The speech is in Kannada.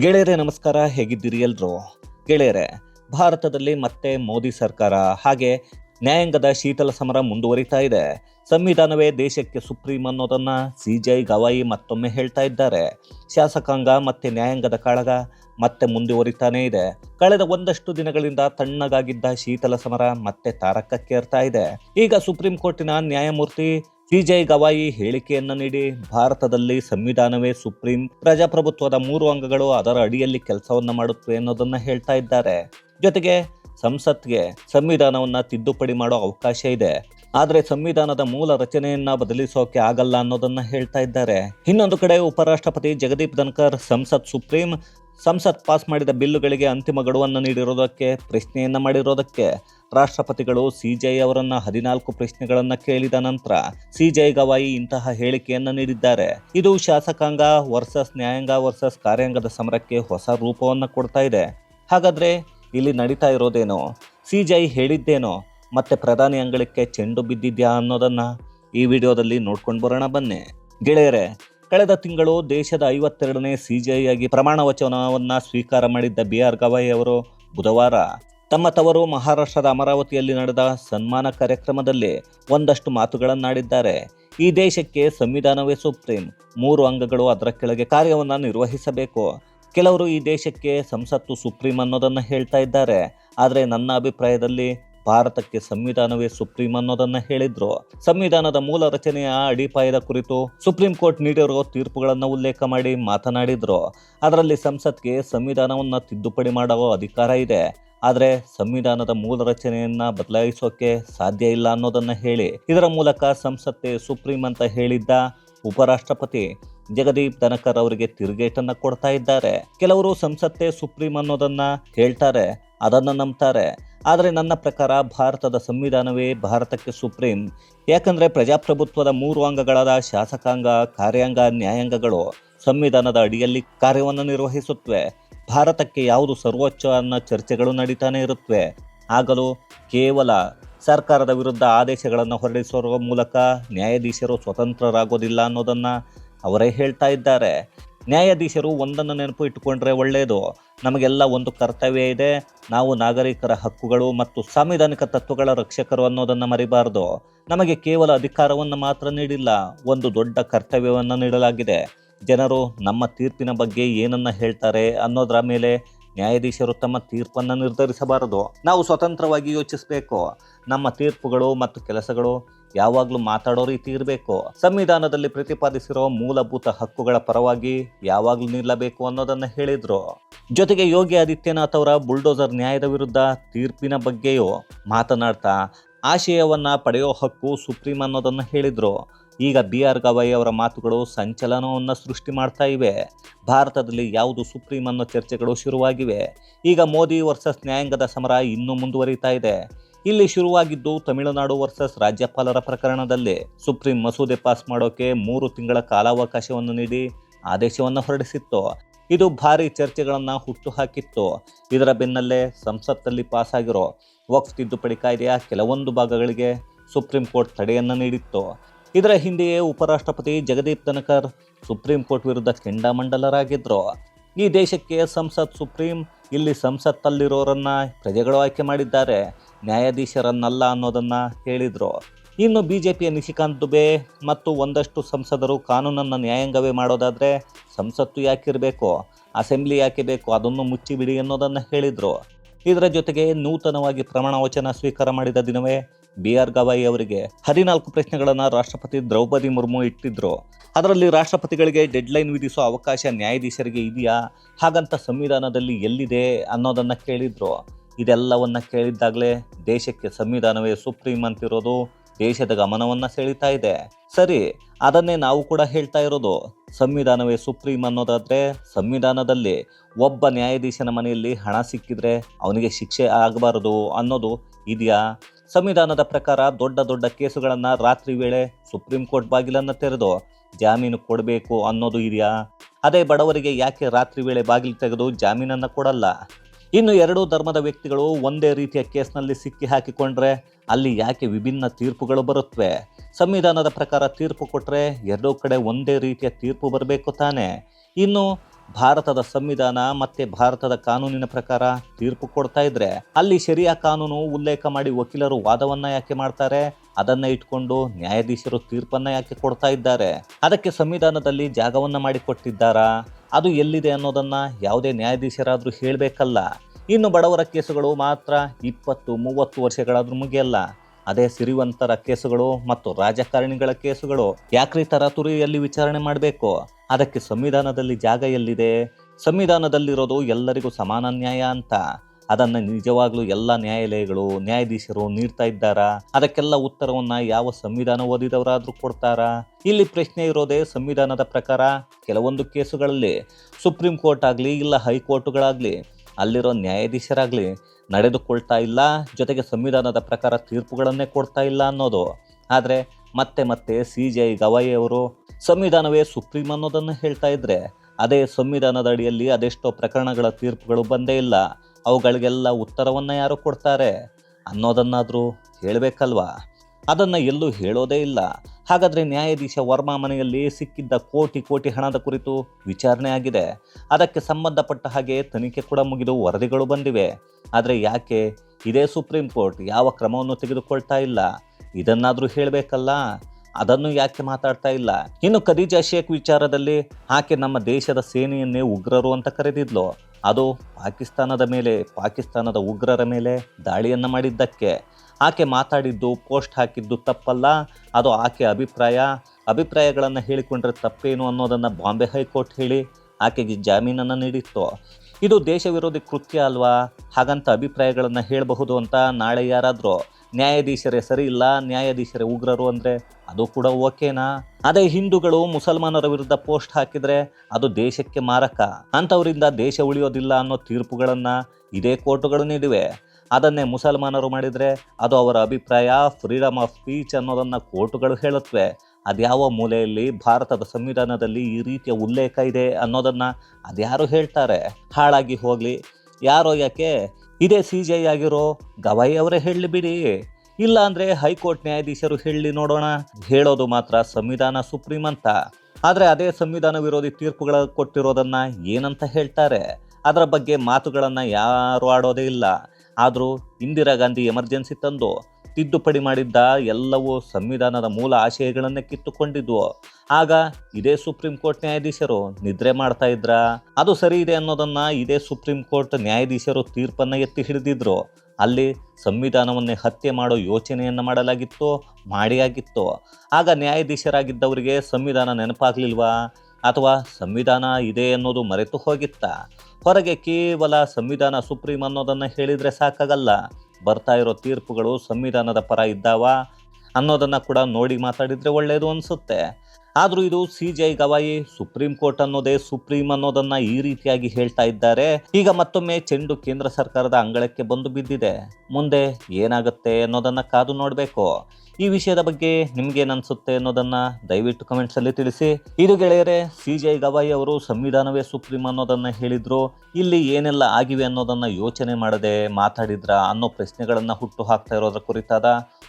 ಗೆಳೆಯರೇ, ನಮಸ್ಕಾರ. ಹೇಗಿದ್ದೀರಿ ಎಲ್ರು? ಗೆಳೆಯರೆ, ಭಾರತದಲ್ಲಿ ಮತ್ತೆ ಮೋದಿ ಸರ್ಕಾರ ಹಾಗೆ ನ್ಯಾಯಾಂಗದ ಶೀತಲ ಸಮರ ಮುಂದುವರಿತಾ ಇದೆ. ಸಂವಿಧಾನವೇ ದೇಶಕ್ಕೆ ಸುಪ್ರೀಂ ಅನ್ನೋದನ್ನ ಸಿಜೈ ಗವಾಯಿ ಮತ್ತೊಮ್ಮೆ ಹೇಳ್ತಾ ಇದ್ದಾರೆ. ಶಾಸಕಾಂಗ ಮತ್ತೆ ನ್ಯಾಯಾಂಗದ ಕಾಳಗ ಮತ್ತೆ ಮುಂದುವರಿತಾನೇ ಇದೆ. ಕಳೆದ ಒಂದಷ್ಟು ದಿನಗಳಿಂದ ತಣ್ಣಗಾಗಿದ್ದ ಶೀತಲ ಸಮರ ಮತ್ತೆ ತಾರಕಕ್ಕೇರ್ತಾ ಇದೆ. ಈಗ ಸುಪ್ರೀಂ ಕೋರ್ಟಿನ ನ್ಯಾಯಮೂರ್ತಿ ಸಿಜೈ ಗವಾಯಿ ಹೇಳಿಕೆಯನ್ನ ನೀಡಿ ಭಾರತದಲ್ಲಿ ಸಂವಿಧಾನವೇ ಸುಪ್ರೀಂ. ಪ್ರಜಾಪ್ರಭುತ್ವದ ಮೂರು ಅಂಗಗಳು ಅದರ ಅಡಿಯಲ್ಲಿ ಕೆಲಸವನ್ನ ಮಾಡುತ್ತವೆ ಅನ್ನೋದನ್ನ ಹೇಳ್ತಾ ಇದ್ದಾರೆ. ಜೊತೆಗೆ ಸಂಸತ್ಗೆ ಸಂವಿಧಾನವನ್ನ ತಿದ್ದುಪಡಿ ಮಾಡೋ ಅವಕಾಶ ಇದೆ. ಆದರೆ ಸಂವಿಧಾನದ ಮೂಲ ರಚನೆಯನ್ನ ಬದಲಿಸೋಕೆ ಆಗಲ್ಲ ಅನ್ನೋದನ್ನ ಹೇಳ್ತಾ ಇದ್ದಾರೆ. ಇನ್ನೊಂದು ಕಡೆ ಉಪರಾಷ್ಟ್ರಪತಿ ಜಗದೀಪ್ ಧನ್ಕರ್ ಸಂಸತ್ ಸುಪ್ರೀಂ. ಸಂಸತ್ ಪಾಸ್ ಮಾಡಿದ ಬಿಲ್ಲುಗಳಿಗೆ ಅಂತಿಮ ಗಡುವನ್ನು ನೀಡಿರೋದಕ್ಕೆ, ಪ್ರಶ್ನೆಯನ್ನ ಮಾಡಿರೋದಕ್ಕೆ. ರಾಷ್ಟ್ರಪತಿಗಳು ಸಿಜೈ ಅವರನ್ನ ಹದಿನಾಲ್ಕು ಪ್ರಶ್ನೆಗಳನ್ನ ಕೇಳಿದ ನಂತರ ಸಿಜೈ ಗವಾಯಿ ಇಂತಹ ಹೇಳಿಕೆಯನ್ನ ನೀಡಿದ್ದಾರೆ. ಇದು ಶಾಸಕಾಂಗ ವರ್ಸಸ್ ನ್ಯಾಯಾಂಗ ವರ್ಸಸ್ ಕಾರ್ಯಾಂಗದ ಸಮರಕ್ಕೆ ಹೊಸ ರೂಪವನ್ನು ಕೊಡ್ತಾ ಇದೆ. ಹಾಗಾದ್ರೆ ಇಲ್ಲಿ ನಡೀತಾ ಇರೋದೇನೋ? ಸಿಜೈ ಹೇಳಿದ್ದೇನೋ? ಮತ್ತೆ ಪ್ರಧಾನಿ ಅಂಗಳಕ್ಕೆ ಚೆಂಡು ಬಿದ್ದಿದ್ಯಾ ಅನ್ನೋದನ್ನ ಈ ವಿಡಿಯೋದಲ್ಲಿ ನೋಡ್ಕೊಂಡು ಬರೋಣ ಬನ್ನಿ. ಗೆಳೆಯರೆ, ಕಳೆದ ತಿಂಗಳು ದೇಶದ ಐವತ್ತೆರಡನೇ ಸಿಜಿಐ ಆಗಿ ಪ್ರಮಾಣ ವಚನವನ್ನ ಸ್ವೀಕಾರ ಮಾಡಿದ್ದ ಬಿ ಆರ್ ಗವಾಯಿ ಅವರು ಬುಧವಾರ ತಮ್ಮ ತವರು ಮಹಾರಾಷ್ಟ್ರದ ಅಮರಾವತಿಯಲ್ಲಿ ನಡೆದ ಸನ್ಮಾನ ಕಾರ್ಯಕ್ರಮದಲ್ಲಿ ಒಂದಷ್ಟು ಮಾತುಗಳನ್ನಾಡಿದ್ದಾರೆ. ಈ ದೇಶಕ್ಕೆ ಸಂವಿಧಾನವೇ ಸುಪ್ರೀಂ. ಮೂರು ಅಂಗಗಳು ಅದರ ಕೆಳಗೆ ಕಾರ್ಯವನ್ನು ನಿರ್ವಹಿಸಬೇಕು. ಕೆಲವರು ಈ ದೇಶಕ್ಕೆ ಸಂಸತ್ತು ಸುಪ್ರೀಂ ಅನ್ನೋದನ್ನು ಹೇಳ್ತಾ ಇದ್ದಾರೆ. ಆದರೆ ನನ್ನ ಅಭಿಪ್ರಾಯದಲ್ಲಿ ಭಾರತಕ್ಕೆ ಸಂವಿಧಾನವೇ ಸುಪ್ರೀಂ ಅನ್ನೋದನ್ನ ಹೇಳಿದ್ರು. ಸಂವಿಧಾನದ ಮೂಲ ರಚನೆಯ ಅಡಿಪಾಯದ ಕುರಿತು ಸುಪ್ರೀಂ ಕೋರ್ಟ್ ನೀಡಿರುವ ತೀರ್ಪುಗಳನ್ನು ಉಲ್ಲೇಖ ಮಾಡಿ ಮಾತನಾಡಿದ್ರು. ಅದರಲ್ಲಿ ಸಂಸತ್ಗೆ ಸಂವಿಧಾನವನ್ನ ತಿದ್ದುಪಡಿ ಮಾಡುವ ಅಧಿಕಾರ ಇದೆ. ಆದರೆ ಸಂವಿಧಾನದ ಮೂಲ ರಚನೆಯನ್ನ ಬದಲಾಯಿಸೋಕೆ ಸಾಧ್ಯ ಇಲ್ಲ ಅನ್ನೋದನ್ನ ಹೇಳಿ. ಇದರ ಮೂಲಕ ಸಂಸತ್ತೆ ಸುಪ್ರೀಂ ಅಂತ ಹೇಳಿದ್ದ ಉಪರಾಷ್ಟ್ರಪತಿ ಜಗದೀಪ್ ಧನಕರ್ ಅವರಿಗೆ ತಿರುಗೇಟನ್ನ ಕೊಡ್ತಾ ಇದ್ದಾರೆ. ಕೆಲವರು ಸಂಸತ್ತೆ ಸುಪ್ರೀಂ ಅನ್ನೋದನ್ನ ಹೇಳ್ತಾರೆ ಅದನ್ನ ನಂಬ್ತಾರೆ. ಆದರೆ ನನ್ನ ಪ್ರಕಾರ ಭಾರತದ ಸಂವಿಧಾನವೇ ಭಾರತಕ್ಕೆ ಸುಪ್ರೀಂ. ಯಾಕಂದರೆ ಪ್ರಜಾಪ್ರಭುತ್ವದ ಮೂರು ಅಂಗಗಳಾದ ಶಾಸಕಾಂಗ, ಕಾರ್ಯಾಂಗ, ನ್ಯಾಯಾಂಗಗಳು ಸಂವಿಧಾನದ ಅಡಿಯಲ್ಲಿ ಕಾರ್ಯವನ್ನು ನಿರ್ವಹಿಸುತ್ತವೆ. ಭಾರತಕ್ಕೆ ಯಾವುದು ಸರ್ವೋಚ್ಚ ಅನ್ನೋ ಚರ್ಚೆಗಳು ನಡೀತಾನೆ ಇರುತ್ತವೆ. ಆಗಲೂ ಕೇವಲ ಸರ್ಕಾರದ ವಿರುದ್ಧ ಆದೇಶಗಳನ್ನು ಹೊರಡಿಸುವ ಮೂಲಕ ನ್ಯಾಯಾಧೀಶರು ಸ್ವತಂತ್ರರಾಗೋದಿಲ್ಲ ಅನ್ನೋದನ್ನು ಅವರೇ ಹೇಳ್ತಾ ಇದ್ದಾರೆ. ನ್ಯಾಯಾಧೀಶರು ಒಂದನ್ನು ನೆನಪು ಇಟ್ಟುಕೊಂಡ್ರೆ ಒಳ್ಳೆಯದು. ನಮಗೆಲ್ಲ ಒಂದು ಕರ್ತವ್ಯ ಇದೆ. ನಾವು ನಾಗರಿಕರ ಹಕ್ಕುಗಳು ಮತ್ತು ಸಾಂವಿಧಾನಿಕ ತತ್ವಗಳ ರಕ್ಷಕರು ಅನ್ನೋದನ್ನು ಮರಿಬಾರದು. ನಮಗೆ ಕೇವಲ ಅಧಿಕಾರವನ್ನು ಮಾತ್ರ ನೀಡಿಲ್ಲ, ಒಂದು ದೊಡ್ಡ ಕರ್ತವ್ಯವನ್ನು ನೀಡಲಾಗಿದೆ. ಜನರು ನಮ್ಮ ತೀರ್ಪಿನ ಬಗ್ಗೆ ಏನನ್ನ ಹೇಳ್ತಾರೆ ಅನ್ನೋದರ ಮೇಲೆ ನ್ಯಾಯಾಧೀಶರು ತಮ್ಮ ತೀರ್ಪನ್ನು ನಿರ್ಧರಿಸಬಾರದು. ನಾವು ಸ್ವತಂತ್ರವಾಗಿ ಯೋಚಿಸಬೇಕು. ನಮ್ಮ ತೀರ್ಪುಗಳು ಮತ್ತು ಕೆಲಸಗಳು ಯಾವಾಗಲೂ ಮಾತಾಡೋ ರೀತಿ ಇರಬೇಕು. ಸಂವಿಧಾನದಲ್ಲಿ ಪ್ರತಿಪಾದಿಸಿರೋ ಮೂಲಭೂತ ಹಕ್ಕುಗಳ ಪರವಾಗಿ ಯಾವಾಗಲೂ ನಿಲ್ಲಬೇಕು ಅನ್ನೋದನ್ನ ಹೇಳಿದ್ರು. ಜೊತೆಗೆ ಯೋಗಿ ಆದಿತ್ಯನಾಥ್ ಅವರ ಬುಲ್ಡೋಸರ್ ನ್ಯಾಯದ ವಿರುದ್ಧ ತೀರ್ಪಿನ ಬಗ್ಗೆಯೂ ಮಾತನಾಡ್ತಾ ಆಶಯವನ್ನ ಪಡೆಯೋ ಹಕ್ಕು ಸುಪ್ರೀಂ ಅನ್ನೋದನ್ನ ಹೇಳಿದ್ರು. ಈಗ ಬಿ ಆರ್ ಗವಾಯಿ ಅವರ ಮಾತುಗಳು ಸಂಚಲನವನ್ನು ಸೃಷ್ಟಿ ಮಾಡ್ತಾ ಇವೆ. ಭಾರತದಲ್ಲಿ ಯಾವುದು ಸುಪ್ರೀಂ ಅನ್ನೋ ಚರ್ಚೆಗಳು ಶುರುವಾಗಿವೆ. ಈಗ ಮೋದಿ ವರ್ಸಸ್ ನ್ಯಾಯಾಂಗದ ಸಮರ ಇನ್ನೂ ಮುಂದುವರಿತಾ ಇದೆ. ಇಲ್ಲಿ ಶುರುವಾಗಿದ್ದು ತಮಿಳುನಾಡು ವರ್ಸಸ್ ರಾಜ್ಯಪಾಲರ ಪ್ರಕರಣದಲ್ಲಿ ಸುಪ್ರೀಂ ಮಸೂದೆ ಪಾಸ್ ಮಾಡೋಕೆ ಮೂರು ತಿಂಗಳ ಕಾಲಾವಕಾಶವನ್ನು ನೀಡಿ ಆದೇಶವನ್ನು ಹೊರಡಿಸಿತ್ತು. ಇದು ಭಾರಿ ಚರ್ಚೆಗಳನ್ನು ಹುಟ್ಟುಹಾಕಿತ್ತು. ಇದರ ಬೆನ್ನಲ್ಲೇ ಸಂಸತ್ತಲ್ಲಿ ಪಾಸ್ ಆಗಿರೋ ವಕ್ಫ್ ತಿದ್ದುಪಡಿ ಕಾಯ್ದೆಯ ಕೆಲವೊಂದು ಭಾಗಗಳಿಗೆ ಸುಪ್ರೀಂ ಕೋರ್ಟ್ ತಡೆಯನ್ನು ನೀಡಿತ್ತು. ಇದರ ಹಿಂದೆಯೇ ಉಪರಾಷ್ಟ್ರಪತಿ ಜಗದೀಪ್ ಧನಕರ್ ಸುಪ್ರೀಂ ಕೋರ್ಟ್ ವಿರುದ್ಧ ಕೆಂಡಾಮಂಡಲರಾಗಿದ್ದರು ಈ ದೇಶಕ್ಕೆ ಸಂಸತ್ ಸುಪ್ರೀಂ, ಇಲ್ಲಿ ಸಂಸತ್ತಲ್ಲಿರೋರನ್ನ ಪ್ರಜೆಗಳು ಆಯ್ಕೆ ಮಾಡಿದ್ದಾರೆ. ನ್ಯಾಯಾಧೀಶರನ್ನಲ್ಲ ಅನ್ನೋದನ್ನ ಹೇಳಿದ್ರು. ಇನ್ನು ಬಿಜೆಪಿಯ ನಿಶಿಕಾಂತ್ ದುಬೆ ಮತ್ತು ಒಂದಷ್ಟು ಸಂಸದರು ಕಾನೂನನ್ನು ನ್ಯಾಯಾಂಗವೇ ಮಾಡೋದಾದರೆ ಸಂಸತ್ತು ಯಾಕಿರಬೇಕು, ಅಸೆಂಬ್ಲಿ ಯಾಕೆ ಬೇಕು ಅದನ್ನು ಮುಚ್ಚಿಬಿಡಿ ಅನ್ನೋದನ್ನು ಹೇಳಿದರು. ಇದರ ಜೊತೆಗೆ ನೂತನವಾಗಿ ಪ್ರಮಾಣ ವಚನ ಸ್ವೀಕಾರ ಮಾಡಿದ ದಿನವೇ ಬಿ ಆರ್ ಗವಾಯಿ ಅವರಿಗೆ ಹದಿನಾಲ್ಕು ಪ್ರಶ್ನೆಗಳನ್ನು ರಾಷ್ಟ್ರಪತಿ ದ್ರೌಪದಿ ಮುರ್ಮು ಇಟ್ಟಿದ್ರು. ಅದರಲ್ಲಿ ರಾಷ್ಟ್ರಪತಿಗಳಿಗೆ ಡೆಡ್ಲೈನ್ ವಿಧಿಸುವ ಅವಕಾಶ ನ್ಯಾಯಾಧೀಶರಿಗೆ ಇದೆಯಾ? ಹಾಗಂತ ಸಂವಿಧಾನದಲ್ಲಿ ಎಲ್ಲಿದೆ ಅನ್ನೋದನ್ನು ಕೇಳಿದ್ರು. ಇದೆಲ್ಲವನ್ನ ಕೇಳಿದ್ದಾಗಲೇ ದೇಶಕ್ಕೆ ಸಂವಿಧಾನವೇ ಸುಪ್ರೀಂ ಅಂತಿರೋದು. ದೇಶದ ಗಮನವನ್ನ ಸೆಳೀತಾ ಇದೆ. ಸರಿ, ಅದನ್ನೇ ನಾವು ಕೂಡ ಹೇಳ್ತಾ ಇರೋದು. ಸಂವಿಧಾನವೇ ಸುಪ್ರೀಂ ಅನ್ನೋದಾದ್ರೆ ಸಂವಿಧಾನದಲ್ಲಿ ಒಬ್ಬ ನ್ಯಾಯಾಧೀಶನ ಮನೆಯಲ್ಲಿ ಹಣ ಸಿಕ್ಕಿದ್ರೆ ಅವನಿಗೆ ಶಿಕ್ಷೆ ಆಗಬಾರದು ಅನ್ನೋದು ಇದೆಯಾ? ಸಂವಿಧಾನದ ಪ್ರಕಾರ ದೊಡ್ಡ ದೊಡ್ಡ ಕೇಸುಗಳನ್ನು ರಾತ್ರಿ ವೇಳೆ ಸುಪ್ರೀಂ ಕೋರ್ಟ್ ಬಾಗಿಲನ್ನು ತೆರೆದು ಜಾಮೀನು ಕೊಡಬೇಕು ಅನ್ನೋದು ಇದೆಯಾ? ಅದೇ ಬಡವರಿಗೆ ಯಾಕೆ ರಾತ್ರಿ ವೇಳೆ ಬಾಗಿಲು ತೆಗೆದು ಜಾಮೀನನ್ನು ಕೊಡಲ್ಲ? ಇನ್ನು ಎರಡೂ ಧರ್ಮದ ವ್ಯಕ್ತಿಗಳು ಒಂದೇ ರೀತಿಯ ಕೇಸ್ನಲ್ಲಿ ಸಿಕ್ಕಿ ಹಾಕಿಕೊಂಡ್ರೆ ಅಲ್ಲಿ ಯಾಕೆ ವಿಭಿನ್ನ ತೀರ್ಪುಗಳು ಬರುತ್ತವೆ ಸಂವಿಧಾನದ ಪ್ರಕಾರ ತೀರ್ಪು ಕೊಟ್ಟರೆ ಎರಡೂ ಕಡೆ ಒಂದೇ ರೀತಿಯ ತೀರ್ಪು ಬರಬೇಕು ತಾನೆ? ಇನ್ನು ಭಾರತದ ಸಂವಿಧಾನ ಮತ್ತೆ ಭಾರತದ ಕಾನೂನಿನ ಪ್ರಕಾರ ತೀರ್ಪು ಕೊಡ್ತಾ ಇದ್ರೆ ಅಲ್ಲಿ ಶರಿಯಾ ಕಾನೂನು ಉಲ್ಲೇಖ ಮಾಡಿ ವಕೀಲರು ವಾದವನ್ನ ಯಾಕೆ ಮಾಡ್ತಾರೆ? ಅದನ್ನ ಇಟ್ಕೊಂಡು ನ್ಯಾಯಾಧೀಶರು ತೀರ್ಪನ್ನ ಯಾಕೆ ಕೊಡ್ತಾ ಇದ್ದಾರೆ? ಅದಕ್ಕೆ ಸಂವಿಧಾನದಲ್ಲಿ ಜಾಗವನ್ನ ಮಾಡಿಕೊಟ್ಟಿದ್ದಾರಾ ಅದು ಎಲ್ಲಿದೆ ಅನ್ನೋದನ್ನ ಯಾವುದೇ ನ್ಯಾಯಾಧೀಶರಾದರೂ ಹೇಳಬೇಕಲ್ಲ. ಇನ್ನು ಬಡವರ ಕೇಸುಗಳು ಮಾತ್ರ ಇಪ್ಪತ್ತು, ಮೂವತ್ತು ವರ್ಷಗಳಾದರೂ ಮುಗಿಯಲ್ಲ. ಅದೇ ಸಿರಿವಂತರ ಕೇಸುಗಳು ಮತ್ತು ರಾಜಕಾರಣಿಗಳ ಕೇಸುಗಳು ಯಾಕ್ರಿ ತರಾತುರಿಯಲ್ಲಿ ವಿಚಾರಣೆ ಮಾಡಬೇಕು? ಅದಕ್ಕೆ ಸಂವಿಧಾನದಲ್ಲಿ ಜಾಗ ಎಲ್ಲಿದೆ? ಸಂವಿಧಾನದಲ್ಲಿರೋದು ಎಲ್ಲರಿಗೂ ಸಮಾನ ನ್ಯಾಯ ಅಂತ. ಅದನ್ನ ನಿಜವಾಗ್ಲೂ ಎಲ್ಲ ನ್ಯಾಯಾಲಯಗಳು, ನ್ಯಾಯಾಧೀಶರು ನೀಡ್ತಾ ಇದ್ದಾರಾ? ಅದಕ್ಕೆಲ್ಲ ಉತ್ತರವನ್ನು ಯಾವ ಸಂವಿಧಾನ ಓದಿದವರಾದರೂ ಕೊಡ್ತಾರಾ? ಇಲ್ಲಿ ಪ್ರಶ್ನೆ ಇರೋದೇ ಸಂವಿಧಾನದ ಪ್ರಕಾರ ಕೆಲವೊಂದು ಕೇಸುಗಳಲ್ಲಿ ಸುಪ್ರೀಂ ಕೋರ್ಟ್ ಆಗಲಿ ಇಲ್ಲ ಹೈಕೋರ್ಟ್ಗಳಾಗಲಿ, ಅಲ್ಲಿರೋ ನ್ಯಾಯಾಧೀಶರಾಗಲಿ ನಡೆದುಕೊಳ್ತಾ ಇಲ್ಲ, ಜೊತೆಗೆ ಸಂವಿಧಾನದ ಪ್ರಕಾರ ತೀರ್ಪುಗಳನ್ನೇ ಕೊಡ್ತಾ ಇಲ್ಲ ಅನ್ನೋದು. ಆದರೆ ಮತ್ತೆ ಮತ್ತೆ ಸಿ ಜೆ ಐ ಗವಾಯಿ ಅವರು ಸಂವಿಧಾನವೇ ಸುಪ್ರೀಂ ಅನ್ನೋದನ್ನು ಹೇಳ್ತಾ ಇದ್ರೆ, ಅದೇ ಸಂವಿಧಾನದ ಅಡಿಯಲ್ಲಿ ಅದೆಷ್ಟೋ ಪ್ರಕರಣಗಳ ತೀರ್ಪುಗಳು ಬಂದೇ ಇಲ್ಲ. ಅವುಗಳಿಗೆಲ್ಲ ಉತ್ತರವನ್ನು ಯಾರು ಕೊಡ್ತಾರೆ ಅನ್ನೋದನ್ನಾದರೂ ಹೇಳಬೇಕಲ್ವಾ? ಅದನ್ನು ಎಲ್ಲೂ ಹೇಳೋದೇ ಇಲ್ಲ. ಹಾಗಾದರೆ ನ್ಯಾಯಾಧೀಶ ವರ್ಮಾ ಮನೆಯಲ್ಲಿ ಸಿಕ್ಕಿದ್ದ ಕೋಟಿ ಕೋಟಿ ಹಣದ ಕುರಿತು ವಿಚಾರಣೆ ಆಗಿದೆ. ಅದಕ್ಕೆ ಸಂಬಂಧಪಟ್ಟ ಹಾಗೆ ತನಿಖೆ ಕೂಡ ಮುಗಿದು ವರದಿಗಳು ಬಂದಿವೆ. ಆದರೆ ಯಾಕೆ? ಇದೇ ಸುಪ್ರೀಂ ಕೋರ್ಟ್ ಯಾವ ಕ್ರಮವನ್ನು ತೆಗೆದುಕೊಳ್ತಾ ಇಲ್ಲ. ಇದನ್ನಾದರೂ ಹೇಳಬೇಕಲ್ಲ? ಅದನ್ನು ಯಾಕೆ ಮಾತಾಡ್ತಾ ಇಲ್ಲ? ಇನ್ನು ಖದೀಜಾ ಶೇಖ್ ವಿಚಾರದಲ್ಲಿ, ಆಕೆ ನಮ್ಮ ದೇಶದ ಸೇನೆಯನ್ನೇ ಉಗ್ರರು ಅಂತ ಕರೆದಿದ್ಲು. ಅದು ಪಾಕಿಸ್ತಾನದ ಮೇಲೆ, ಪಾಕಿಸ್ತಾನದ ಉಗ್ರರ ಮೇಲೆ ದಾಳಿಯನ್ನು ಮಾಡಿದ್ದಕ್ಕೆ. ಆಕೆ ಮಾತಾಡಿದ್ದು, ಪೋಸ್ಟ್ ಹಾಕಿದ್ದು ತಪ್ಪಲ್ಲ, ಅದು ಆಕೆ ಅಭಿಪ್ರಾಯ. ಅಭಿಪ್ರಾಯಗಳನ್ನು ಹೇಳಿಕೊಂಡ್ರೆ ತಪ್ಪೇನು ಅನ್ನೋದನ್ನು ಬಾಂಬೆ ಹೈಕೋರ್ಟ್ ಹೇಳಿ ಆಕೆಗೆ ಜಾಮೀನನ್ನು ನೀಡಿತ್ತು. ಇದು ದೇಶ ವಿರೋಧಿ ಕೃತ್ಯ ಅಲ್ವಾ? ಹಾಗಂತ ಅಭಿಪ್ರಾಯಗಳನ್ನು ಹೇಳಬಹುದು ಅಂತ ನಾಳೆ ಯಾರಾದರೂ. ನ್ಯಾಯಾಧೀಶರೇ ಸರಿ ಇಲ್ಲ, ನ್ಯಾಯಾಧೀಶರೇ ಉಗ್ರರು ಅಂದರೆ ಅದು ಕೂಡ ಓಕೆನಾ? ಅದೇ ಹಿಂದೂಗಳು ಮುಸಲ್ಮಾನರ ವಿರುದ್ಧ ಪೋಸ್ಟ್ ಹಾಕಿದರೆ ಅದು ದೇಶಕ್ಕೆ ಮಾರಕ. ಅಂಥವರಿಂದ ದೇಶ ಉಳಿಯೋದಿಲ್ಲ ಅನ್ನೋ ತೀರ್ಪುಗಳನ್ನು ಇದೇ ಕೋರ್ಟುಗಳು ನೀಡಿವೆ. ಅದನ್ನೇ ಮುಸಲ್ಮಾನರು ಮಾಡಿದರೆ ಅದು ಅವರ ಅಭಿಪ್ರಾಯ ಫ್ರೀಡಮ್ ಆಫ್ ಸ್ಪೀಚ್ ಅನ್ನೋದನ್ನು ಕೋರ್ಟುಗಳು ಹೇಳುತ್ತವೆ ಅದ್ಯಾವ ಮೂಲೆಯಲ್ಲಿ ಭಾರತದ ಸಂವಿಧಾನದಲ್ಲಿ ಈ ರೀತಿಯ ಉಲ್ಲೇಖ ಇದೆ ಅನ್ನೋದನ್ನು ಅದ್ಯಾರು ಹೇಳ್ತಾರೆ? ಹಾಳಾಗಿ ಹೋಗಲಿ. ಯಾರೋ ಯಾಕೆ ಇದೇ ಸಿ ಜಿ ಆಗಿರೋ ಗವಾಯಿ ಅವರೇ ಹೇಳಲಿ ಬಿಡಿ. ಇಲ್ಲ ಅಂದ್ರೆ ಹೈಕೋರ್ಟ್ ನ್ಯಾಯಾಧೀಶರು ಹೇಳಿ ನೋಡೋಣ. ಹೇಳೋದು ಮಾತ್ರ ಸಂವಿಧಾನ ಸುಪ್ರೀಂ ಅಂತ. ಆದರೆ ಅದೇ ಸಂವಿಧಾನ ವಿರೋಧಿ ತೀರ್ಪುಗಳ ಕೊಟ್ಟಿರೋದನ್ನ ಏನಂತ ಹೇಳ್ತಾರೆ? ಅದರ ಬಗ್ಗೆ ಮಾತುಗಳನ್ನು ಯಾರು ಆಡೋದೇ ಇಲ್ಲ. ಆದರೂ ಇಂದಿರಾ ಗಾಂಧಿ ಎಮರ್ಜೆನ್ಸಿ ತಂದು ತಿದ್ದುಪಡಿ ಮಾಡಿದ್ದ ಎಲ್ಲವೂ ಸಂವಿಧಾನದ ಮೂಲ ಆಶಯಗಳನ್ನೇ ಕಿತ್ತುಕೊಂಡಿದ್ವು. ಆಗ ಇದೇ ಸುಪ್ರೀಂ ಕೋರ್ಟ್ ನ್ಯಾಯಾಧೀಶರು ನಿದ್ರೆ ಮಾಡ್ತಾ ಇದ್ರ? ಅದು ಸರಿ ಇದೆ ಅನ್ನೋದನ್ನ ಇದೇ ಸುಪ್ರೀಂ ಕೋರ್ಟ್ ನ್ಯಾಯಾಧೀಶರು ತೀರ್ಪನ್ನ ಎತ್ತಿ ಹಿಡಿದಿದ್ರು. ಅಲ್ಲಿ ಸಂವಿಧಾನವನ್ನೇ ಹತ್ಯೆ ಮಾಡೋ ಯೋಚನೆಯನ್ನು ಮಾಡಲಾಗಿತ್ತು, ಮಾಡಿಯಾಗಿತ್ತು. ಆಗ ನ್ಯಾಯಾಧೀಶರಾಗಿದ್ದವರಿಗೆ ಸಂವಿಧಾನ ನೆನಪಾಗ್ಲಿಲ್ವಾ? ಅಥವಾ ಸಂವಿಧಾನ ಇದೆ ಅನ್ನೋದು ಮರೆತು ಹೋಗಿತ್ತ? ಹೊರಗೆ ಕೇವಲ ಸಂವಿಧಾನ ಸುಪ್ರೀಂ ಅನ್ನೋದನ್ನು ಹೇಳಿದರೆ ಸಾಕಾಗಲ್ಲ. ಬರ್ತಾ ಇರೋ ತೀರ್ಪುಗಳು ಸಂವಿಧಾನದ ಪರ ಇದ್ದಾವ ಅನ್ನೋದನ್ನು ಕೂಡ ನೋಡಿ ಮಾತಾಡಿದರೆ ಒಳ್ಳೆಯದು ಅನಿಸುತ್ತೆ. ಆದರೂ ಇದು C J Gavai supreme court ಅನ್ನೋದೇ ಸುಪ್ರೀಂ ಅನ್ನೋದನ್ನ ಈ ರೀತಿಯಾಗಿ ಹೇಳ್ತಾ ಇದ್ದಾರೆ. ಈಗ ಮತ್ತೊಮ್ಮೆ ಚೆಂಡು ಕೇಂದ್ರ ಸರ್ಕಾರದ ಅಂಗಳಕ್ಕೆ ಬಂದು ಬಿದ್ದಿದೆ. ಮುಂದೆ ಏನಾಗುತ್ತೆ ಅನ್ನೋದನ್ನ ಕಾದು ನೋಡಬೇಕು. ಈ ವಿಷಯದ ಬಗ್ಗೆ ನಿಮ್ಗೇನನ್ಸುತ್ತೆ ಅನ್ನೋದನ್ನ ದಯವಿಟ್ಟು ಕಮೆಂಟ್ಸ್ ಅಲ್ಲಿ ತಿಳಿಸಿ. ಇದು ಗೆಳೆಯರೆ, ಸಿ ಜೈ ಗವಾಯಿ ಅವರು ಸಂವಿಧಾನವೇ ಸುಪ್ರೀಂ ಅನ್ನೋದನ್ನ ಹೇಳಿದ್ರು. ಇಲ್ಲಿ ಏನೆಲ್ಲ ಆಗಿವೆ ಅನ್ನೋದನ್ನ ಯೋಚನೆ ಮಾಡದೆ ಮಾತಾಡಿದ್ರ ಅನ್ನೋ ಪ್ರಶ್ನೆಗಳನ್ನ ಹುಟ್ಟು ಹಾಕ್ತಾ ಇರೋದ್ರ ಕುರಿತಾದ